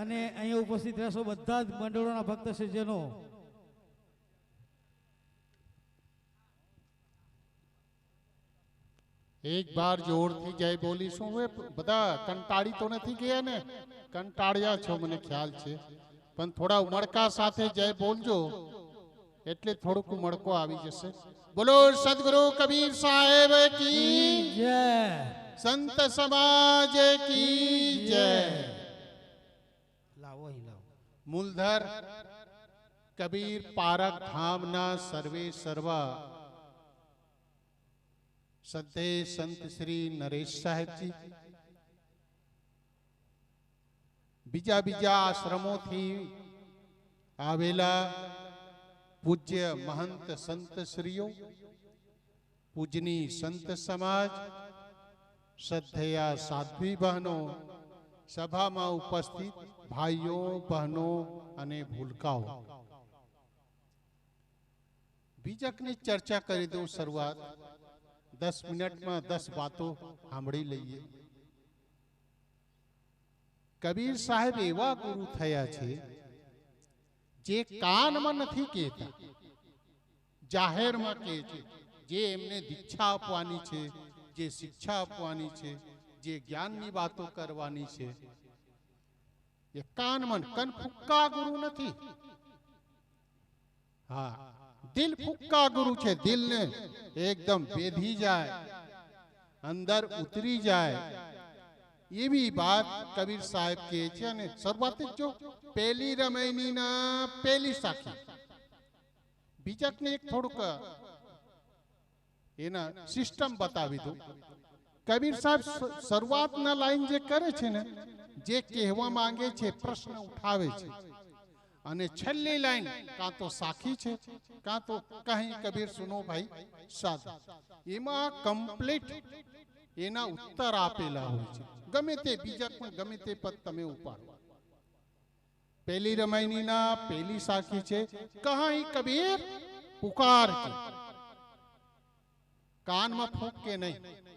અને અહીંયા ઉપસ્થિત રહેશો બધા જ મંડળોના ભક્ત સજ્જનો. એક બાર જોરથી જય બોલીશું હવે બધા કંટાળી તો નથી ગયા ને? કંટાળ્યા છો મને ખ્યાલ છે. પણ થોડા ઉમળકા સાથે જય બોલજો. એટલે થોડુંક ઉમળકો આવી જશે. બોલો સદગુરુ કબીર સાહેબ કી જય. સંત સમાજ કી જય. લાવો મૂલધર કબીર પારક ધામના સર્વે સર્વા સદ્ધે સંત શ્રી નરેશ સાહેબજી બીજા બીજા આશ્રમોથી આવેલા પૂજ્ય મહંત સંત શ્રીઓ પૂજની સંત સમાજ શ્રદ્ધેયા સાધ્વી બહેનો સભામાં ઉપસ્થિત ભાઈઓ, બહેનો અને ભૂલકાઓ. બીજકની ચર્ચા કરી દઉં શરૂઆત. દસ મિનિટમાં દસ વાતો સાંભળી લઈએ. કબીર સાહેબ એવા ગુરુ થયા છે, જે કાનમાં નથી કહેતા, જાહેરમાં કહે છે, જે એમને દીક્ષા આપવાની છે, જે શિક્ષા આપવાની છે, જે જ્ઞાનની વાતો કરવાની છે. એ મન, કન ફુક્કા ગુરુ નથી. હા, દિલ ફુક્કા ગુરુ છે, દિલને એકદમ બેધી જાય, અંદર ઉતરી જાય. એવી વાત કબીર સાહેબ કહે છે અને શરૂઆત જ પેલી રમૈની ના પહેલી સાખી. બીજકને એક થોડુંક એના સિસ્ટમ બતાવી દઉં. કબીર સાહેબ શરૂઆતના લાઈન જે કરે છે ને, જે કહેવા માંગે છે, પ્રશ્ન ઉઠાવે છે. અને છેલ્લી લાઈન કાં તો સાખી છે, કાં તો કહી, કબીર, સુનો ભાઈ સાધુ એમાં કમ્પ્લીટ એના ઉત્તર આપેલા હોય છે. ગમે તે, બીજા પણ ગમે તે પદ તમે ઉપાડો. પહેલી રમાયની ના, પહેલી સાખી છે. કહી, કબીર, પુકાર કાનમાં ફૂંક કે નહીં.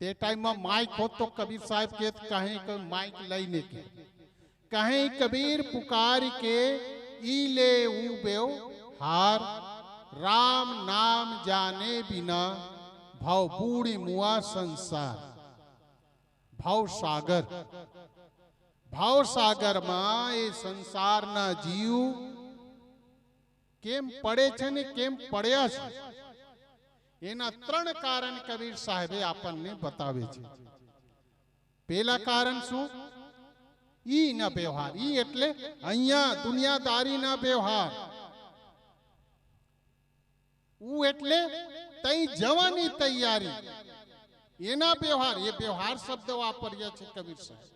તે ટાઈમમાં માઇક હોત તો કબીર સાહેબ કે કહે કે માઇક લઈને કે કહે કબીર પુકાર કે ઈ લે ઉબેવ હાર રામ નામ જાને બિના ભાવ બૂડી મુઆ સંસાર ભાવ સાગર ભાવ સાગરમાં એ સંસારના જીવ કેમ પડે છે ને કેમ પડ્યા છે એના ત્રણ કારણ કબીર સાહેબે આપણને બતાવે છે. પેલા કારણ શું? ઈ ના વ્યવહાર. ઈ એટલે અહીંયા દુનિયાદારી ના વ્યવહાર. ઉ એટલે તઈ જવાની તૈયારી. એના વ્યવહાર. એ વ્યવહાર શબ્દ વાપર્યા છે કબીર સાહેબ.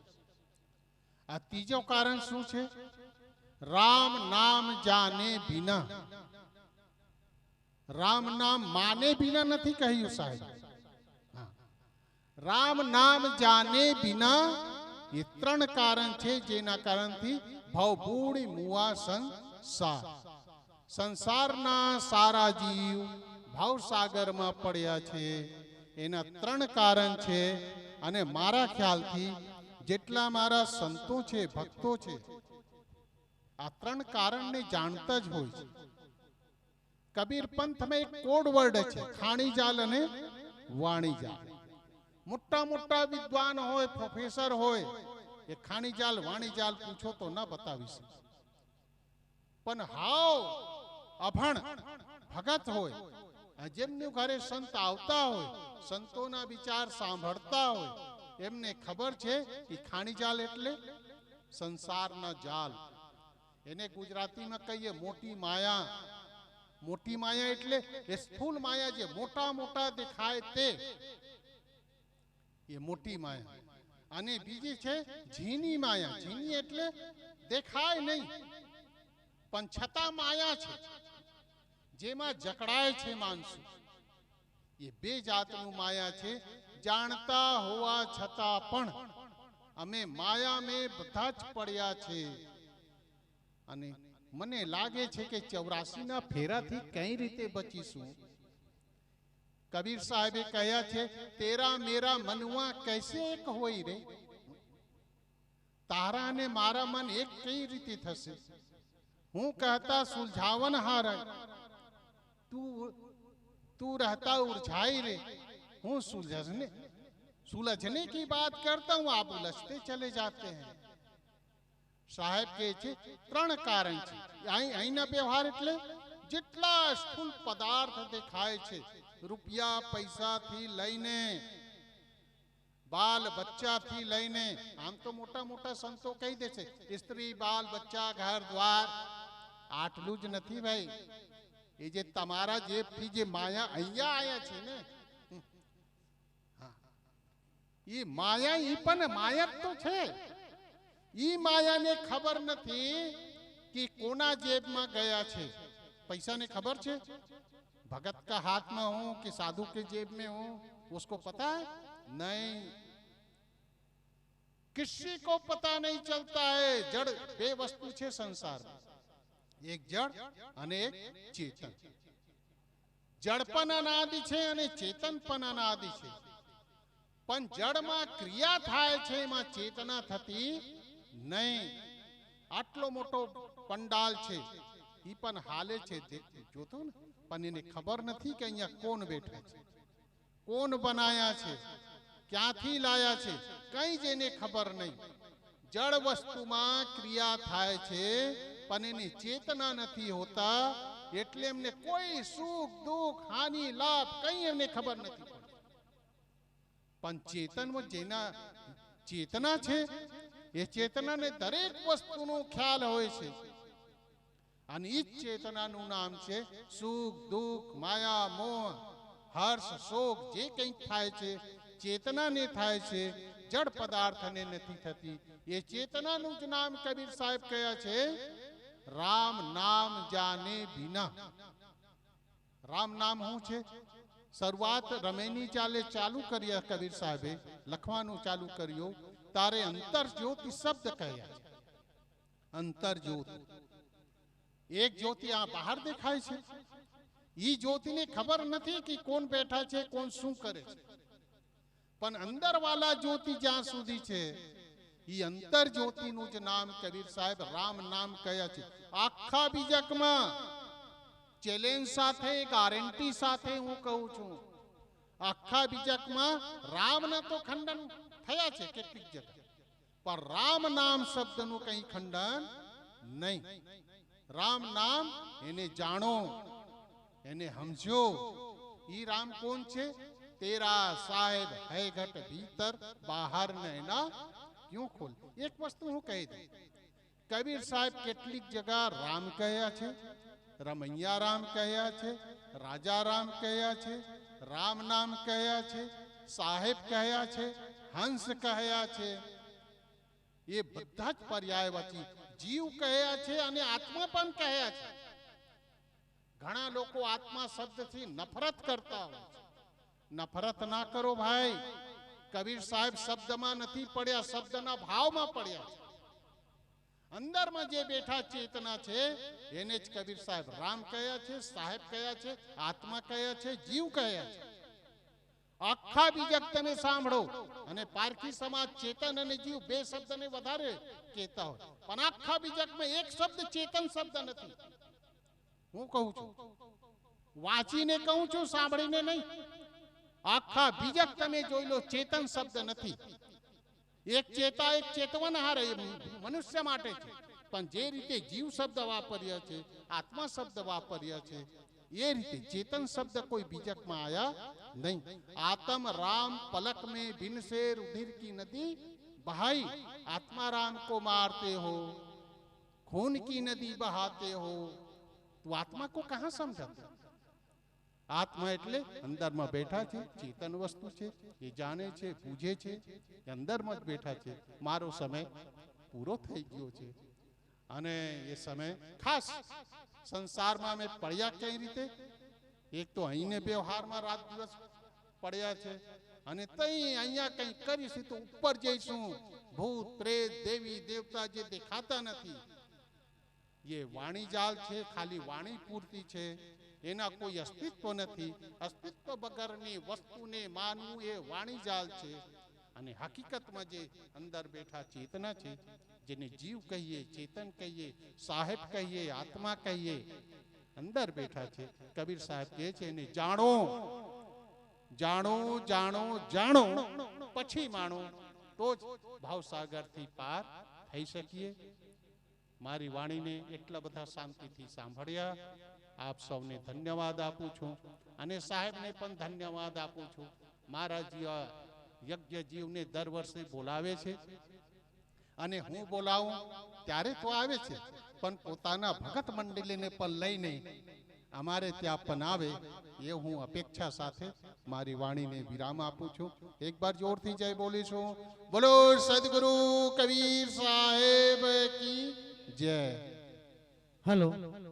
આ ત્રીજો કારણ શું છે? રામ નામ જાને બિના. રામ નામ માને બિના નથી કહ્યું સાહેબ. રામ નામ જાને બિના એ ત્રણ કારણ છે જેના કારણથી ભવભૂળી મુઆ સંસાર. સંસારના સારા જીવ ભાવસાગરમાં પડ્યા છે. એના ત્રણ કારણ છે અને મારા ખ્યાલથી જેટલા મારા સંતો છે, ભક્તો છે, આ ત્રણ કારણને જાણતા જ હોય છે. કબીર પંથમાં એક કોડ વર્ડ છે, ખાણી જાલ અને વાણી જાલ. મોટા મોટા વિદ્વાન હોય પ્રોફેસર હોય, એ ખાણી જાલ, વાણી જાલ પૂછો તો ન બતાવી શકે. પણ હાવ અભણ ભગત હોય, જેમનું ઘરે સંત આવતા હોય, સંતોના વિચાર સાંભળતા હોય, એમને ખબર છે કે ખાણી જાલ એટલે સંસારના જાલ. એને ગુજરાતીમાં કહીએ મોટી માયા. મોટી માયા એટલે એ સ્થૂલ માયા જે મોટા મોટા દેખાય તે, એ મોટી માયા. અને બીજી છે ઝીની માયા. ઝીની એટલે દેખાય નહીં, પણ છતાં માયા છે, જેમાં જકડાય છે માણસો. એ બે જાતનું માયા છે. જાણતા હોવા છતાં પણ અમે માયા મેં બધા જ પડ્યા છે. અને मने लागे छे के चौरासी ना फेरा थी कई रीते बचीसू कबीर साहब कहया छे तेरा मेरा मनवा कैसे एक होई रे तारा ने मारा मन एक कई रीते थसे हूँ कहता सुलझावन हार तू तू रहता उर्झाई रे हूँ सुलझने सुलझने की बात करता हूँ आप उलझते चले जाते हैं સાહેબ કહે છે, ત્રણ કારણ છે. અહીં અહીંના વ્યવહાર એટલે જેટલા સ્થૂલ પદાર્થ દેખાય છે, રૂપિયા પૈસાથી લઈને, બાલ બચ્ચાથી લઈને, આમ તો મોટા મોટા સંતો કહી દે છે, સ્ત્રી, બાલ, બચ્ચા, ઘર, દ્વાર, આટલું જ નથી ભાઈ. એ જે તમારા જેબથી જે માયા અહીંયા આયા છે ને એ માયા એ પણ માયા તો છે. ઈ માયાને ખબર નથી કે કોના જેબમાં ગયા છે પૈસાને ખબર છે भगत का हाथ में हो कि साधु के जेब में हो उसको पता है नहीं किसी को पता नहीं चलता है जड़ બે વસ્તુ છે સંસારમાં એક જડ અને એક ચેતન જડ પણ અનાદિ છે અને ચેતન પણ અનાદિ છે પણ જડમાં ક્રિયા થાય છે એમાં ચેતના થતી નહીં, આટલો મોટો પંડાલ છે. એ પણ હાલે છે જોતો ને? પણ એને ખબર નથી કે અહીંયા કોણ બેઠા છે. કોણ બનાયા છે? ક્યાંથી લાયા છે? કઈ જ એને ખબર નહીં. જળ વસ્તુમાં ક્રિયા થાય છે, પણ એની ચેતના નથી હોતા, એટલે એમને કોઈ સુખ, દુઃખ, હાનિ, લાભ કઈ એમને ખબર નથી પણ ચેતનમાં જેના ચેતના છે એ ચેતનાને દરેક વસ્તુનો ખ્યાલ હોય છે. અને ઈ જ ચેતનાનું નામ છે સુખ, દુઃખ, માયા, મોહ, હર્ષ, શોક, જે કંઈક થાય છે, ચેતનાને થાય છે જડ પદાર્થને નથી થતી. એ ચેતનાનું જ નામ કબીર સાહેબ કયા છે? રામ નામ જાને બિના રામ નામ શું છે? શરૂઆત રમેની ચાલે ચાલુ કરી કબીર સાહેબે, લખવાનું ચાલુ કર્યું. તારે અંતર જ્યોતિ શબ્દ કહ્યા છે અંતર જ્યોતિ એક જ્યોતિ આ બહાર દેખાય છે ઈ જ્યોતિને ખબર નથી કે કોણ બેઠા છે કોણ શું કરે છે પણ અંદર વાલા જ્યોતિ જ્યાં સુધી છે ઈ અંતર જ્યોતિનું જ નામ કબીર સાહેબ રામ નામ કયા છે આખા બીજકમાં ચેલેન્જ સાથે ગારંટી સાથે હું કહું છું આખા બીજકમાં રામના તો ખંડન થયા છે કેટલીક જગ્યા પણ રામ નામ શબ્દનું કંઈ ખંડન નહીં રામ નામ એને જાણો એને સમજો ઈ રામ કોણ છે તેરા સાહેબ હૈ ઘટ ભીતર બહાર નૈના ક્યું ખોલ એક વસ્તુ હું કહી દઉં કબીર સાહેબ કેટલીક જગા રામ કહ્યા છે રમૈયા રામ કહ્યા છે રાજા રામ કહ્યા છે રામ નામ કહ્યા છે સાહેબ કહ્યા છે હંસ કહ્યા છે. એ બધા જ પર્યાયવાચી જીવ કહ્યા છે અને આત્મા પણ કહ્યા છે. ઘણા લોકો આત્મા શબ્દથી નફરત કરતા હોય છે. નફરત ના કરો ભાઈ. કબીર સાહેબ શબ્દમાં નથી પડ્યા, શબ્દના ભાવમાં પડ્યા છે. અંદરમાં જે બેઠા ચેતના છે, એને જ કબીર સાહેબ રામ કહ્યા છે, સાહેબ કહ્યા છે, આત્મા કહ્યા છે, જીવ કહ્યા છે. આખા બીજક તમે સાંભળો અને પારખી સમાજ ચેતન અને જીવ બે શબ્દને વધારે કહેતા હોય. પણ આખા બીજકમાં એક શબ્દ ચેતન શબ્દ નથી. હું કહું છું, વાંચીને કહું છું, સાંભળીને નહીં. આખા બીજક તમે જોઈ લો, ચેતન શબ્દ નથી. એક ચેતા એક ચેતવનહાર એ મનુષ્ય માટે છે. પણ જે રીતે જીવ શબ્દ વાપર્યા છે, આત્મા શબ્દ વાપર્યા છે એ રીતે ચેતન શબ્દ કોઈ બીજકમાં આયા નહીં આતમ રામ પલક में बिन से रुधिर की नदी बहाई आत्मा राम को मारते हो खून की नदी बहाते हो तो आत्मा को कहां समझाते આત્મા એટલે અંદરમાં બેઠા છે ચેતન વસ્તુ છે એ જાણે છે પૂજે છે એ અંદરમાં જ બેઠા છે મારો સમય પૂરો થઈ ગયો છે અને એ સમય ખાસ સંસારમાં અમે પડ્યા કઈ રીતે? એક તો અહીંને વ્યવહારમાં રાત દિવસ પડ્યા છે અને તઈ અહીંયા કંઈ કરીશું તો ઉપર જઈશું. ભૂત, પ્રેત, દેવી, દેવતા જે દેખાતા નથી. એ વાણી જાલ છે, ખાલી વાણી પૂરતી છે. એના કોઈ અસ્તિત્વ નથી. અસ્તિત્વ વગરની વસ્તુને માનવું એ વાણી જાલ છે. અને હકીકતમાં જે અંદર બેઠા ચેતના છે જેને જીવ કહીએ, ચેતન કહીએ, સાહેબ કહીએ, આત્મા કહીએ, અંદર બેઠા છે. કબીર સાહેબ કહે છે, એને જાણો જાણો જાણો જાણો. પછી માણો તો જ ભાવસાગરથી પાર થઈ શકીએ. મારી વાણીને એટલા બધા શાંતિથી સાંભળ્યા. આપ સૌને ધન્યવાદ આપું છું અને સાહેબને પણ ધન્યવાદ આપું છું. મારા જીવ યજ્ઞ જીવને દર વર્ષે બોલાવે છે. અને હું બોલાવું, ત્યારે તો આવે છે. પણ પોતાના ભગત મંડળીને પણ લઈને અમારે ત્યાં પણ આવે એ હું અપેક્ષા સાથે મારી વાણીને વિરામ આપું છું. એક બાર જોરથી જય બોલીશું. બોલો સદગુરુ કબીર સાહેબ કી જય. હલો.